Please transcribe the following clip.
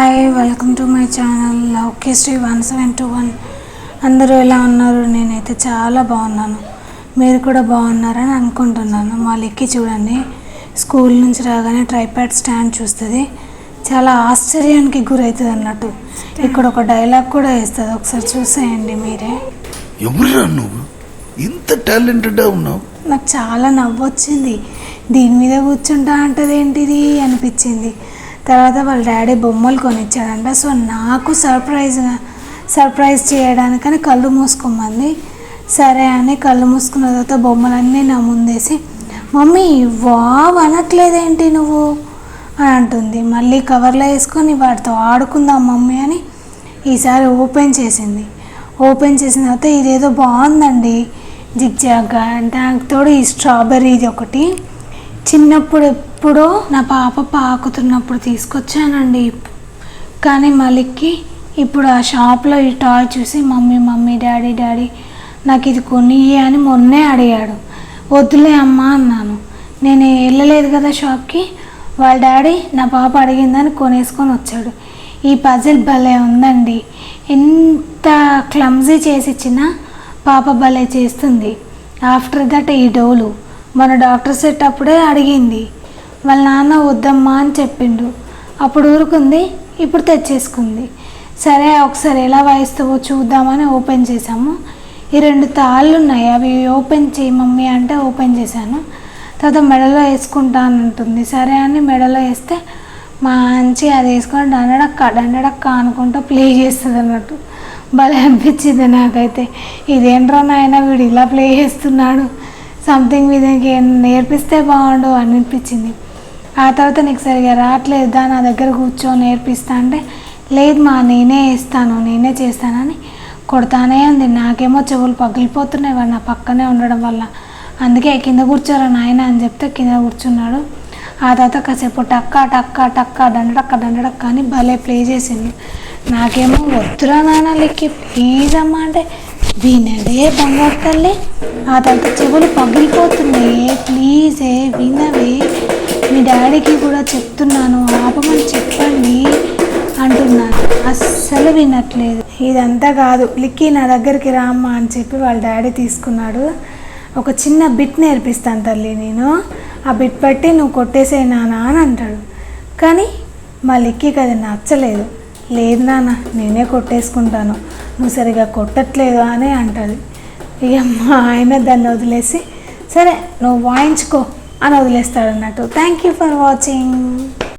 Hi welcome to my channel. Okay Shri one seven two one. అందరూ ఎలా ఉన్నారు? నేనైతే చాలా బాగున్నాను. మీరు కూడా బాగున్నారని అనుకుంటున్నాను. మా లెక్కి చూడండి. స్కూల్ నుంచి రాగానే ట్రైప్యాడ్ స్టాండ్ చూస్తుంది. చాలా ఆశ్చర్యానికి గురవుతుంది అన్నట్టు. ఇక్కడ ఒక డైలాగ్ కూడా వేస్తుంది. ఒకసారి చూసేయండి మీరే. ఎవరురా నువ్వు? ఇంత టాలెంటెడ్గా ఉన్నావు. నాకు చాలా నవ్వు వచ్చింది దీని మీద కూర్చుంటా అంటది ఏంటిది అనిపించింది. తర్వాత వాళ్ళ డాడీ బొమ్మలు కొనిచ్చాడంట సో నాకు సర్ప్రైజ్గా సర్ప్రైజ్ చేయడానికని కళ్ళు మూసుకోమంది. సరే అని కళ్ళు మూసుకున్న తర్వాత బొమ్మలన్నీ నా ముందేసి మమ్మీ వావ్ అనట్లేదేంటి నువ్వు? అని అంటుంది. మళ్ళీ కవర్లో వేసుకొని వాటితో ఆడుకుందాం మమ్మీ అని ఈసారి ఓపెన్ చేసింది. ఓపెన్ చేసిన తర్వాత ఇదేదో బాగుందండి. జిగ్జాగ్గా దానికి తోడు ఈ స్ట్రాబెర్రీది ఒకటి. చిన్నప్పుడు ఎప్పుడో నా పాప పాకుతున్నప్పుడు తీసుకొచ్చానండి. కానీ మలిక్కి ఇప్పుడు ఆ షాప్లో ఈ టాయ్ చూసి మమ్మీ మమ్మీ డాడీ డాడీ నాకు ఇది కొనియ్యి అని మొన్నే అడిగాడు. వద్దులే అమ్మా అన్నాను. నేను వెళ్ళలేదు కదా షాప్కి. వాళ్ళ డాడీ నా పాప అడిగిందని కొనేసుకొని వచ్చాడు. ఈ పజిల్ భలే ఉందండి. ఎంత క్లమ్జీ చేసి ఇచ్చినా పాప భలే చేస్తుంది. ఆఫ్టర్ దట్ ఈ డోలు. మన డాక్టర్ సెట్ అప్పుడే అడిగింది. వాళ్ళ నాన్న వద్దమ్మా అని చెప్పిండు. అప్పుడు ఊరుకుంది ఇప్పుడు తెచ్చేసుకుంది. సరే ఒకసారి ఎలా వాయిస్తావో చూద్దామని ఓపెన్ చేసాము ఈ రెండు తాళ్ళు ఉన్నాయి అవి ఓపెన్ చేయి మమ్మీ అంటే ఓపెన్ చేశాను. తర్వాత మెడలో వేసుకుంటాను ఉంటుంది సరే అని మెడలో వేస్తే మంచి అది వేసుకొని డండడక్క డండడక్క అనుకుంటూ ప్లే చేస్తుంది అన్నట్టు. భలే అనిపించింది నాకైతే. ఇదేంట్రా నాయన వీడు ఇలా ప్లే చేస్తున్నాడు? సంథింగ్ విధంగా నేర్పిస్తే బాగుండు అని అనిపించింది. ఆ తర్వాత నీకు సరిగా రావట్లేదు? దా నా దగ్గర కూర్చో నేర్పిస్తా అంటే లేదు మా నేనే వేస్తాను నేనే చేస్తానని కొడతానే ఉంది నాకేమో చెవులు పగిలిపోతున్నాయి వాడు నా పక్కనే ఉండడం వల్ల. అందుకే కింద కూర్చోరా నాయన అని చెప్తే కింద కూర్చున్నాడు. ఆ తర్వాత కాసేపు టక్క టక్క టక్క దండడక్క దండడక్క అని భలే ప్లే చేసింది నాకేమో వద్దురా నాన్న లెక్కి ప్లీజ్ అమ్మా అంటే వినదే బంగారు తల్లి. ఆ చెవులు పగిలిపోతున్నాయి. ప్లీజే వినవే. మీ డాడీకి కూడా చెప్తున్నాను ఆపమని చెప్పండి అంటున్నాను. అస్సలు వినట్లేదు. ఇదంతా కాదు. లిక్కీ నా దగ్గరికి రామ్మా అని చెప్పి వాళ్ళ డాడీ తీసుకున్నాడు. ఒక చిన్న బిట్ నేర్పిస్తాను తల్లి నేను. ఆ బిట్ బట్టి నువ్వు కొట్టేసే అని అంటాడు. కానీ మా లిక్కి అది నచ్చలేదు. లేదు నాన్న నేనే కొట్టేసుకుంటాను. నువ్వు సరిగా కొట్టట్లేదు అని అంటుంది. ఇక మా ఆయన దాన్ని వదిలేసి సరే నువ్వు వాయించుకో అని వదిలేస్తాడు అన్నట్టు థ్యాంక్ యూ ఫర్ వాచింగ్